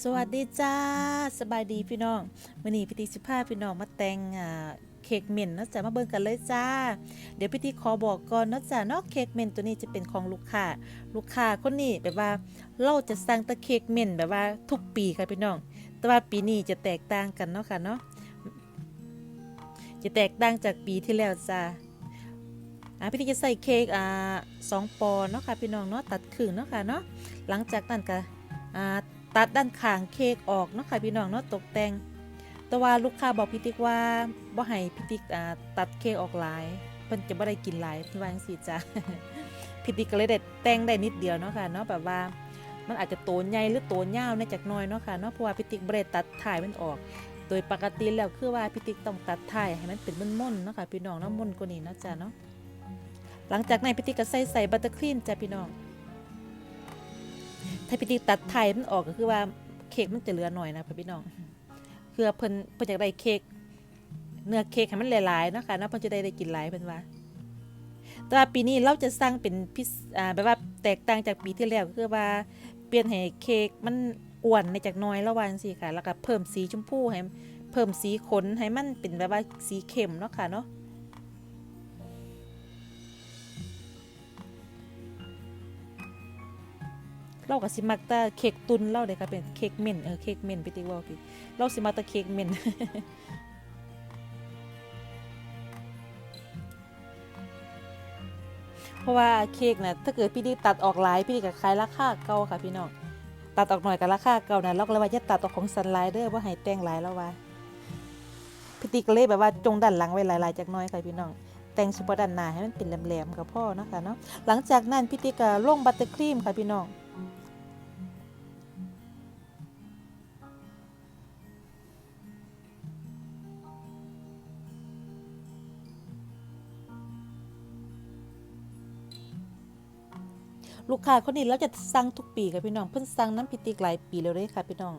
สวัสดีจ้าสบายดีพี่น้องมื่อนี้พิธีสิพาพี่น้องมาแต่งเค้กเม่นเนาะจ้ะมาเบิ่งกันเลยจ้า เดี๋ยวพิธีขอบอกก่อนเนาะจ้ะนาะเค้กเมนตัวนี้จะเป็นของลูกค้าลูกค้าคนนี้แบบว่าเราจะสั่งตะเค้กเม่นแบบว่าทุกปีค่ะพี่น้อง แต่ว่าปีนี้จะแตกต่างกันเนาะค่ะเนาะจะแตกต่างจากปีที่แล้วจ้าอ่าพิธีจะใส่เค้กอ่าสองปอนเนาะค่ะพี่น้องเนาะตัดครึ่งเนาะค่ะเนาะหลังจากนั้นก็อ่า ตัดด้านข้างเค้กออกเนาะค่ะพี่น้องเนาะตกแต่ง แต่ว่าลูกค้าบอกพี่ติ๊กว่าบ่ให้พี่ติ๊กตัดเค้กออกหลายเพิ่นจะบ่ได้กินหลายเพิ่นว่าจังซี่จ้ะพี่ติ๊กก็เลยได้แต่งได้นิดเดียวเนาะค่ะเนาะแบบว่ามันอาจจะโตใหญ่หรือโตยาวในจากหน้อยเนาะค่ะเนาะเพราะว่าพี่ติ๊กบ่ได้ตัดถ่ายมันออก โดยปกติแล้วคือว่าพี่ติ๊กต้องตัดถ่ายให้มันเป็นม่นๆเนาะค่ะพี่น้องเนาะม่นกว่านี้เนาะจ้ะเนาะหลังจากนั้นพี่ติ๊กก็ใส่ใส่บัตเตอร์ครีมจ้ะพี่น้อง ถ้าพี่ติ๊กตัดไทยมันออกก็คือว่าเค้กมันจะเหลือหน่อยนะพี่น้องคือเพิ่นเพิ่นอยากได้เค้กเนื้อเค้กให้มันหลายๆเนาะคะเนาะเพิ่นจะได้ได้กินหลายเพิ่นว่า แต่ว่าปีนี้เราจะสร้างเป็นพิเศษอ่าแบบว่าแตกต่างจากปีที่แล้วก็คือว่าเปลี่ยนให้เค้กมันอ้วนในจากหน้อยระหว่างสิค่ะ แล้วก็เพิ่มสีชมพูให้เพิ่มสีขนให้มันเป็นแบบว่าสีเข้มเนาะค่ะเนาะ เราก็สิมักแต่เค้กตุนเราเด้ค่ะเป็นเค้กเม่นเออเค้กเม่นพี่ติ๊กว่าพี่เราสิมักแต่เค้กเม่นเพราะว่าเค้กน่ะถ้าเกิดพี่ติ๊กตัดออกหลายพี่ติ๊กก็ขายราคาเก่าค่ะพี่น้องตัดออกหน่อยก็ราคาเก่านะเราก็เลยว่าจะตัดออกของซันไลเดอร์ว่าให้แต่งหลายแล้วว่าพี่ติ๊กก็เลยแบบว่าจงด้านหลังไว้หลายๆจากน้อยค่ะพี่น้องแต่งเฉพาะด้านหน้าให้มันเป็นแหลมๆกับพ่อเนาะค่ะเนาะหลังจากนั้นพี่ติ๊กก็ลงบัตเตอร์ครีมค่ะพี่น้อง ลูกค้าคนนี้เราจะสั่งทุกปีค่ะพี่น้อง เพิ่นสั่งน้ำพิติกหลายปีแล้วเด้ค่ะพี่น้อง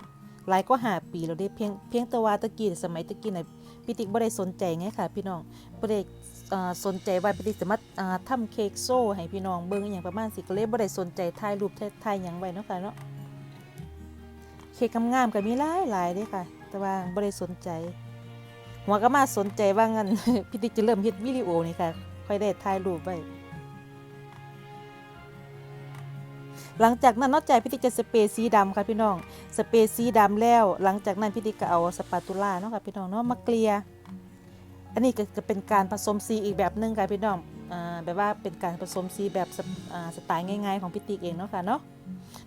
หลายก็หาปีแล้วเด้เพียงเพียงแต่ว่าตะกี้สมัยตะกี้น่ะพิติกบ่ได้สนใจไงค่ะ พี่น้องบ่ได้สนใจว่าพิติกสามารถอ่าทำเค้กโซ่ให้พี่น้องเบิ่งอย่างประมาณสิก็เลยบ่ได้สนใจถ่ายรูปถ่ายถ่ายหยังไว้เนาะค่ะเนาะเค้กงามๆก็มีหลายหลายเด้ค่ะ แต่ว่าบ่ได้สนใจหัวก็มาสนใจว่างั้นพิติกจะเริ่มเฮ็ดวิดีโอนี่ค่ะค่อยได้ถ่ายรูปไว้ หลังจากนั้นนอกจากพิธีจะสเปรย์สีดำค่ะพี่น้อง สเปรย์สีดำแล้ว หลังจากนั้นพิธีก็เอาสปาตูล่าเนาะค่ะพี่น้องเนาะมาเกลี่ยอันนี้ก็จะเป็นการผสมสีอีกแบบหนึงค่ะพี่น้องอ่าแบบว่าเป็นการผสมสีแบบสสไตล์ง่าย ๆ ของพิธีเองเนาะค่ะเนาะ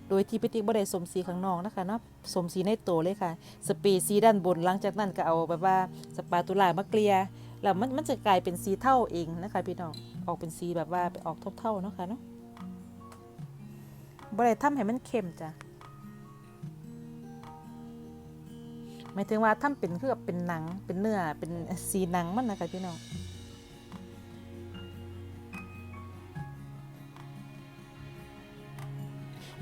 โดยที่พิธีบ่ได้ผสมสีข้างนอกนะคะเนาะผสมสีในตัวเลยค่ะ สเปรย์สีด้านบนหลังจากนั้นก็เอาแบบว่าสปาตูล่ามาเกลี่ยแล้วมันมันจะกลายเป็นสีเท่าเองนะคะพี่น้อง ออกเป็นสีแบบว่าออกเท่าๆเนาะค่ะเนาะ บ่ได้ทำให้มันเข้มจ้ะหมายถึงว่าทำเป็นคือกับเป็นหนังเป็นเนื้อเป็นสีหนังมันนะคะพี่น้อง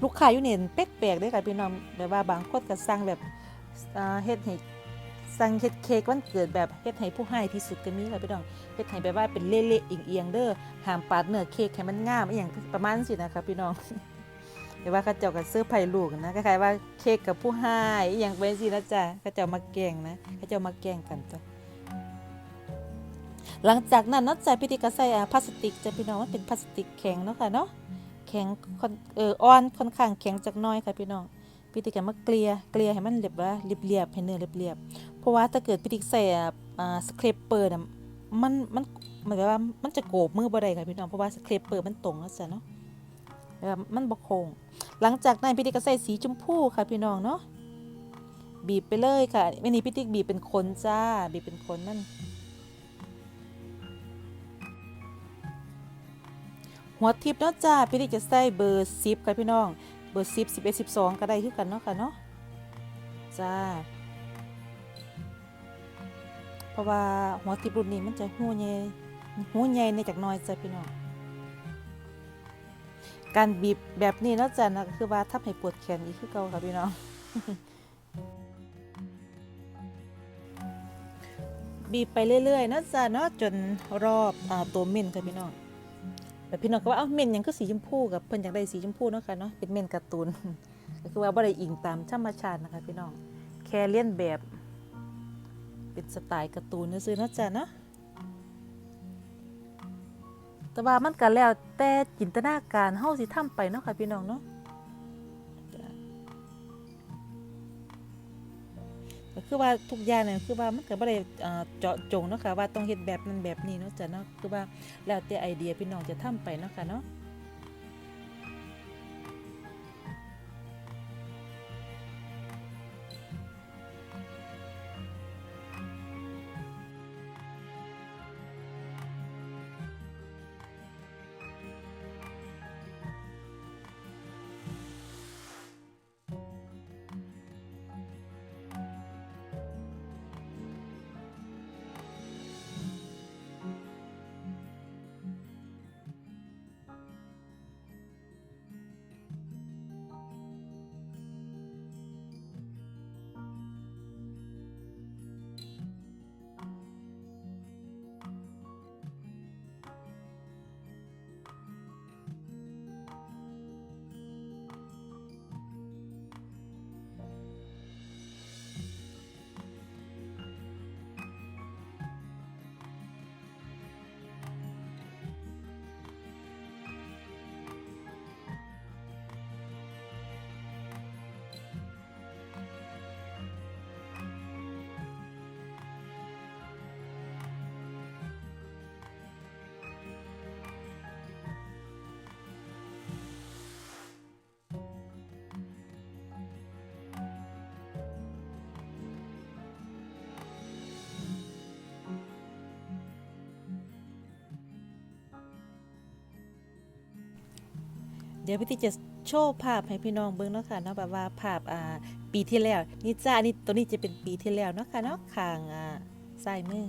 ลูกค้าอยู่เนี่ยแปลกๆด้ค่ะพี่น้องแบบว่าบางคนก็สั่งแบบเฮ็ดให้สั่งเฮ็ดเค้กวันเกิดแบบเฮ็ดให้ผู้ให้ที่สุดก็มีค่ะพี่น้องเฮ็ดให้แบบว่าเป็นเละๆเอียงๆเด้อห้ามปาดเนื้อเค้กให้มันงามอีหยังประมาณสินะคะพี่น้อง เดี๋ยวว่าเขาเจ้ากับเสื้อไผ่ลูกนะคล้ายๆว่าเค้กกับผู้ให้อย่างเป็นสินะจ๊ะเขาเจ้ามาแกงนะเขาเจ้ามาแกงกันจ้ะหลังจากนั้นนาะจ้ะพิธีก็ใส่พลาสติกจะพี่น้องมันเป็นพลาสติกแข็งเนาะค่ะเนาะแข็งอนเอออ่อนค่อนข้างแข็งจักน้อยค่ะพี่น้องพิธีก็มาเกลียเกลียให้มันเรียบว่าเรียบๆให้เนื้อเรียบๆเพราะว่าถ้าเกิดพิธีใส่อ่าสเครปเปอร์น่ะมันมันหมายความว่ามันจะโกบมือบ่ได้ค่ะพี่น้องเพราะว่าสเครปเปอร์มันตรงแล้วจ้ะเนาะ มันบ่โค้งหลังจากนั้นพี่ติ๊กก็ใส่สีชมพูค่ะพี่น้องเนาะบีบไปเลยค่ะวันนี้พี่ติ๊กบีบเป็นคนจ้าบีบเป็นคนนั่นหัวทิพย์เนาะจ้าพี่ติ๊กจะใส่เบอร์สิบค่ะพี่น้อง เบอร์สิบสิบเอ็ดสิบสองก็ได้คือกันเนาะค่ะเนาะจ้าเพราะว่าหัวทิพย์รุ่นนี้มันจะหูใหญ่หูใหญ่ในจากน้อยจ้าพี่น้อง การบีบแบบนี้แล้วจะนะคือว่าทำให้ปวดแขนอีกคือเก่าค่ะพี่น้อง บีบไปเรื่อยๆนาะจ้ะเนาะจนรอบอ่าตัวเม่นค่ะพี่น้องแต่พี่น้องก็ว่าเอ้าเม่นยังคือสีชมพูกับเพิ่นอยากได้สีชมพูเนาะค่ะเนาะเป็นเม่นการ์ตูนก็คือว่าบ่ได้อิงตามธรรมชาตินะคะพี่น้องแค่เลียนแบบเป็นสไตล์การ์ตูนซื่อๆนาะจ้ะเนาะ แต่ว่ามันก็แล้วแต่จินตนาการเฮาสิทำไปเนาะค่ะพี่น้องเนาะก็คือว่าทุกอย่างเนี่ยคือว่ามันก็บ่ได้เอ่อเจาะจงเนาะค่ะว่าต้องเฮ็ดแบบนั้นแบบนี้เนาะจ้ะเนาะคือว่าแล้วแต่ไอเดียพี่น้องจะทำไปเนาะค่ะเนาะ เดี๋ยวพี่ติจะโชว์ภาพให้พี่น้องเบิ่งเนาะค่ะเนาะแบบว่าภาพอ่าปีที่แล้วนี่จ้านนี้ตัวนี้จะเป็นปีที่แล้วเนาะค่ะเนาะข้างอ่าซ้ายมือ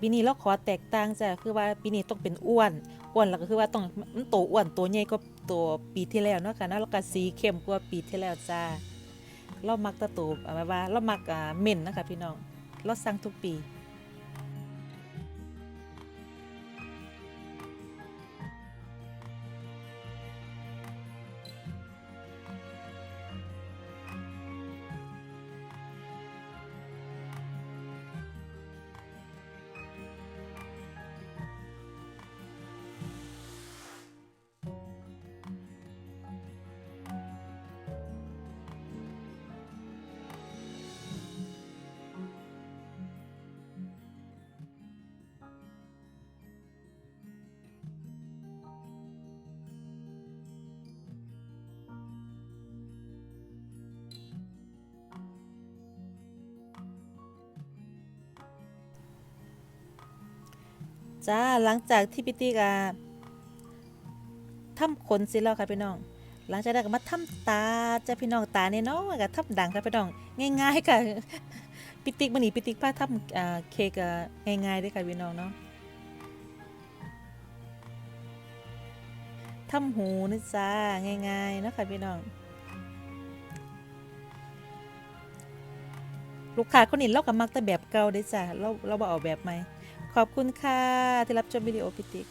ปีนี้เราขอแตกต่างจ้ะคือว่าปีนี้ต้องเป็นอ้วนอ้วนแล้วก็คือว่าต้องมันโตอ้วนตัวใหญ่ก็ตัวปีที่แล้วเนาะค่ะเนาะแล้วก็สีเข้มกว่าปีที่แล้วจ้าเรามักตะตูอ่าแบบว่าเรามักอ่าเม่นนะคะพี่น้องเราสั่งทุกปี จ้าหลังจากที่พี่ติ๊กอะทำขนเสร็จแล้วค่ะพี่น้อง หลังจากนั้นก็มาทำตาจ้าพี่น้องตาเนี่ยเนาะก็ทำดังค่ะพี่น้อง ง่ายๆค่ะพี่ติ๊กมันนี่พี่ติ๊กพาทำเค้กง่ายๆด้วยค่ะพี่น้องเนาะทำหูนี่จ้าง่ายๆนะค่ะพี่น้อง ลูกค้าคนนี้เราก็มักแต่แบบเก่าเด้จ้าเราเราบ่เอาแบบใหม่ ขอบคุณค่ะที่รับชมวิดีโอพิติก